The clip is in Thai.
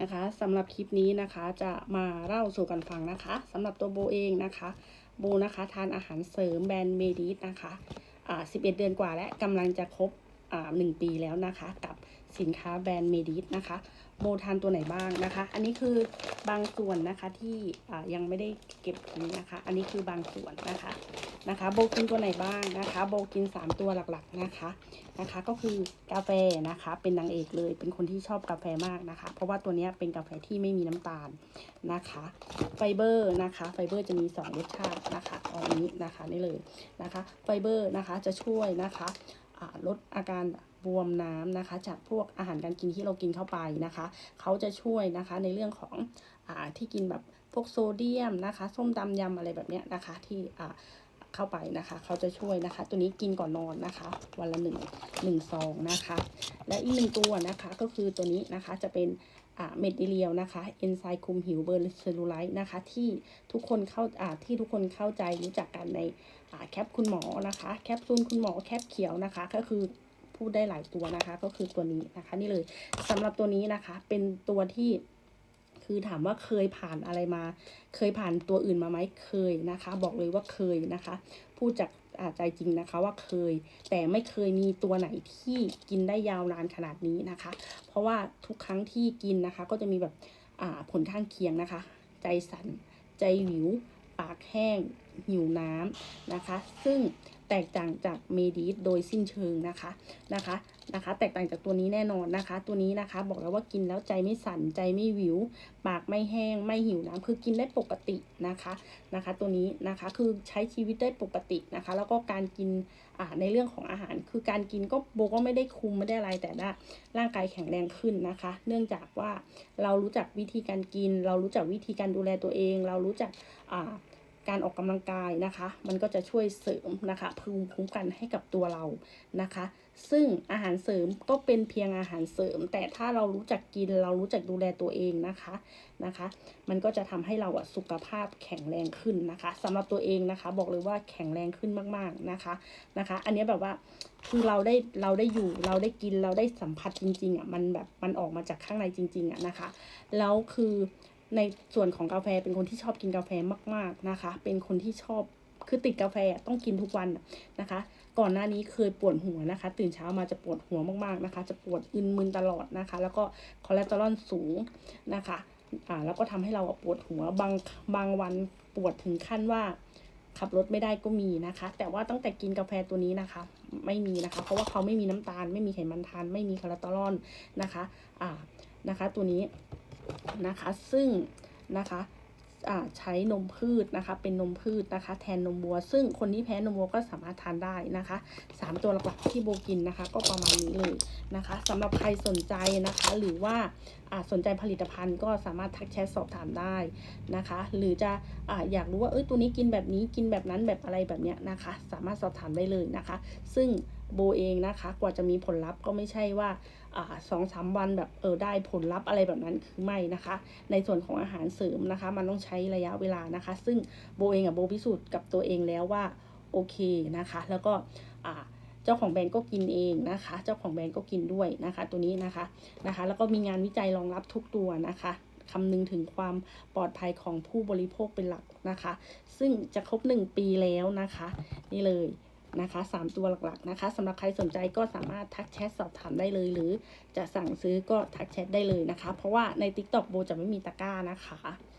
นะคะสำหรับคลิปนี้นะคะจะมาเล่าสู่กันฟังนะคะสำหรับตัวโบเองนะคะโบนะคะทานอาหารเสริมแบรนด์เมดิสนะคะอ่า11 เดือนกว่าและกำลังจะครบอ่า1ปีแล้วนะคะ กับ สินค้าแบรนด์เมดิสนะคะโบทานตัวไหนบ้างนะคะ อันนี้คือบางส่วนนะคะที่ยังไม่ได้เก็บทิ้งนะคะ อันนี้คือบางส่วนนะคะนะคะ โบกินตัวไหนบ้างนะคะ โบกิน 3 ตัวหลักๆนะคะนะคะ ก็คือกาแฟนะคะ เป็นนางเอกเลย เป็นคนที่ชอบกาแฟมากนะคะ เพราะว่าตัวนี้เป็นกาแฟที่ไม่มีน้ำตาลนะคะ ไฟเบอร์นะคะ ไฟเบอร์จะมี 2 รสชาตินะคะตอนนี้นะคะนี่เลยนะคะ ไฟเบอร์นะคะจะช่วยนะคะลดอาการ บวมน้ำนะคะ จากพวกอาหารการกินที่เรากินเข้าไปนะคะ เขาจะช่วยนะคะในเรื่องของอ่าที่กินแบบพวกโซเดียมนะคะ ส้มตำยำอะไรแบบเนี้ยนะคะ ที่อ่าเข้าไปนะคะ เขาจะช่วยนะคะ ตัวนี้กินก่อนนอนนะคะ วันละหนึ่งหนึ่งซองนะคะ และอีกหนึ่งตัวนะคะก็คือตัวนี้นะคะจะเป็นอ่าเมดดิเลียวนะคะเอนไซม์คุมหิวเบอร์เซลลูไลท์นะคะ ที่ทุกคนเข้าอ่าที่ทุกคนเข้าใจรู้จักกันในอ่าแคปคุณหมอนะคะ แคปซูลคุณหมอแคปเขียวนะคะ ก็คือ พูดได้หลายตัวนะคะ ก็คือตัวนี้นะคะ นี่เลยสำหรับตัวนี้นะคะ เป็นตัวที่คือถามว่าเคยผ่านอะไรมา เคยผ่านตัวอื่นมาไหมเคยนะคะ บอกเลยว่าเคยนะคะ พูดจากอาใจจริงนะคะว่าเคย แต่ไม่เคยมีตัวไหนที่กินได้ยาวนานขนาดนี้นะคะ เพราะว่าทุกครั้งที่กินนะคะ ก็จะมีแบบอ่าผลข้างเคียงนะคะ ใจสั่นใจหวิว ปากแห้ง หิวน้ำนะคะ ซึ่งแตกต่างจากเมดิสโดยสิ้นเชิงนะคะนะคะนะคะ แตกต่างจากตัวนี้แน่นอนนะคะ ตัวนี้นะคะ บอกแล้วว่ากินแล้วใจไม่สั่นใจไม่หวิว ปากไม่แห้งไม่หิวน้ำคือกินได้ปกตินะคะนะคะ ตัวนี้นะคะคือใช้ชีวิตได้ปกตินะคะ แล้วก็การกินอ่าในเรื่องของอาหาร คือการกินก็โบก็ไม่ได้คุมไม่ได้อะไรแต่ว่าร่างกายแข็งแรงขึ้นนะคะ เนื่องจากว่าเรารู้จักวิธีการกิน เรารู้จักวิธีการดูแลตัวเอง เรารู้จักอ่า การออกกำลังกายนะคะ มันก็จะช่วยเสริมนะคะภูมิคุ้มกันให้กับตัวเรานะคะ ซึ่งอาหารเสริมก็เป็นเพียงอาหารเสริม แต่ถ้าเรารู้จักกินเรารู้จักดูแลตัวเองนะคะนะคะ มันก็จะทำให้เราอะสุขภาพแข็งแรงขึ้นนะคะสำหรับตัวเองนะคะ บอกเลยว่าแข็งแรงขึ้นมากๆนะคะนะคะ อันนี้แบบว่าคือเราได้เราได้อยู่เราได้กินเราได้สัมผัสจริงๆอะมันแบบมันออกมาจากข้างในจริง ๆอะนะคะแล้วคือ ในส่วนของกาแฟเป็นคนที่ชอบกินกาแฟมาก ๆนะคะ เป็นคนที่ชอบคือติดกาแฟต้องกินทุกวันนะคะ ก่อนหน้านี้เคยปวดหัวนะคะ ตื่นเช้ามาจะปวดหัวมากๆนะคะ จะปวดอึนมึนตลอดนะคะ แล้วก็คอเลสเตอรอลสูงนะคะอ่าแล้วก็ทำให้เราปวดหัวบางบางวันปวดถึงขั้นว่าขับรถไม่ได้ก็มีนะคะ แต่ว่าตั้งแต่กินกาแฟตัวนี้นะคะ ไม่มีนะคะ เพราะว่าเขาไม่มีน้ำตาล ไม่มีไขมันทาน ไม่มีคอเลสเตอรอลนะคะ อ่านะคะ ตัวนี้ นะคะ ซึ่งนะคะใช้นมพืชนะคะ เป็นนมพืชนะคะ แทนนมวัว ซึ่งคนที่แพ้นมวัวก็สามารถทานได้นะคะสามตัวหลักๆที่โบกินนะคะ ก็ประมาณนี้เลยนะคะสำหรับใครสนใจนะคะ หรือว่าสนใจผลิตภัณฑ์ก็สามารถทักแชทสอบถามได้นะคะ หรือจะออยากรู้ว่าเอ้ยตัวนี้กินแบบนี้กินแบบนั้นแบบอะไรแบบเนี้ยนะคะ สามารถสอบถามได้เลยนะคะ ซึ่ง โบเองนะคะ กว่าจะมีผลลัพธ์ก็ไม่ใช่ว่าสองสามวันแบบเออได้ผลลัพธ์อะไรแบบนั้นคือไม่นะคะ ในส่วนของอาหารเสริมนะคะ มันต้องใช้ระยะเวลานะคะ ซึ่งโบเองอะโบพิสูจน์กับตัวเองแล้วว่าโอเคนะคะ แล้วก็เจ้าของแบรนด์ก็กินเองนะคะ เจ้าของแบรนด์ก็กินด้วยนะคะ ตัวนี้นะคะนะคะ แล้วก็มีงานวิจัยรองรับทุกตัวนะคะคำนึงถึงความปลอดภัยของผู้บริโภคเป็นหลักนะคะ ซึ่งจะครบ 1 ปีแล้วนะคะ นี่เลย นะคะสามตัวหลักๆนะคะสำหรับใครสนใจก็สามารถทักแชทสอบถามได้เลย หรือจะสั่งซื้อก็ทักแชทได้เลยนะคะ เพราะว่าใน TikTok โบจะไม่มีตะกร้านะคะ